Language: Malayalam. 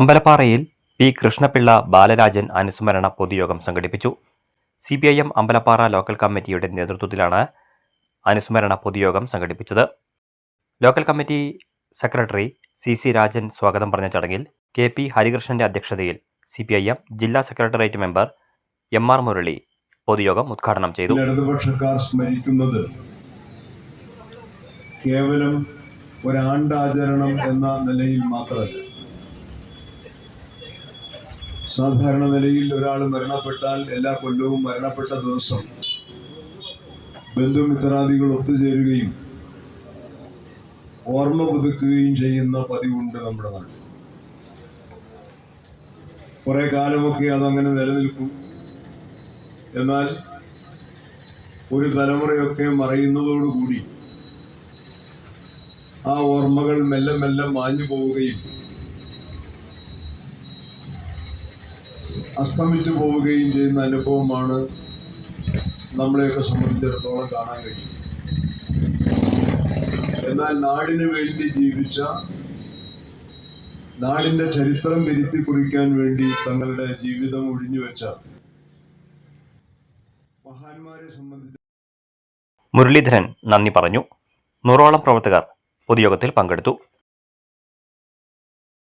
അമ്പലപ്പാറയിൽ പി. കൃഷ്ണപിള്ള ബാലരാജൻ അനുസ്മരണ പൊതുയോഗം സംഘടിപ്പിച്ചു. C P I M Ambalappara local കമ്മിറ്റിയുടെ നേതൃത്വത്തിലാണ് അനുസ്മരണ പൊതുയോഗം സംഘടിപ്പിച്ചത്. Local committee secretary C. C. Rajan സ്വാഗതം പറഞ്ഞ ചടങ്ങിൽ കെ. പി. ഹരികൃഷ്ണന്റെ അധ്യക്ഷതയിൽ സി പി ഐ എം ജില്ലാ secretariat member M. R. Murali പൊതുയോഗം ഉദ്ഘാടനം ചെയ്തു. സ്മരിക്കുന്നത് കേവലം ഒരാണ്ടാചരണം എന്ന നിലയിൽ മാത്രമല്ല. സാധാരണ നിലയിൽ ഒരാൾ മരണപ്പെട്ടാൽ എല്ലാ കൊല്ലവും മരണപ്പെട്ട ദിവസം ബന്ധുമിത്രാദികൾ ഒത്തുചേരുകയും ഓർമ്മ പുതുക്കുകയും ചെയ്യുന്ന പതിവുണ്ട് നമ്മുടെ നാട്ടിൽ. കുറെ കാലമൊക്കെ അതങ്ങനെ നിലനിൽക്കും. എന്നാൽ ഒരു തലമുറയൊക്കെ മറയുന്നതോടുകൂടി ആ ഓർമ്മകൾ മെല്ലെ മെല്ലെ മാഞ്ഞു പോവുകയും അസ്തമിച്ചു പോവുകയും ചെയ്യുന്ന അനുഭവമാണ് നമ്മളെയൊക്കെ സംബന്ധിച്ചിടത്തോളം കാണാൻ കഴിയും. എന്നാൽ നാടിനു വേണ്ടി ജീവിച്ച നാടിന്റെ ചരിത്രം തിരുത്തി കുറിക്കാൻ വേണ്ടി തങ്ങളുടെ ജീവിതം ഒഴിഞ്ഞുവെച്ച മഹാന്മാരെ സംബന്ധിച്ച് മുരളീധരൻ നന്ദി പറഞ്ഞു. നൂറോളം പ്രവർത്തകർ പൊതുയോഗത്തിൽ പങ്കെടുത്തു.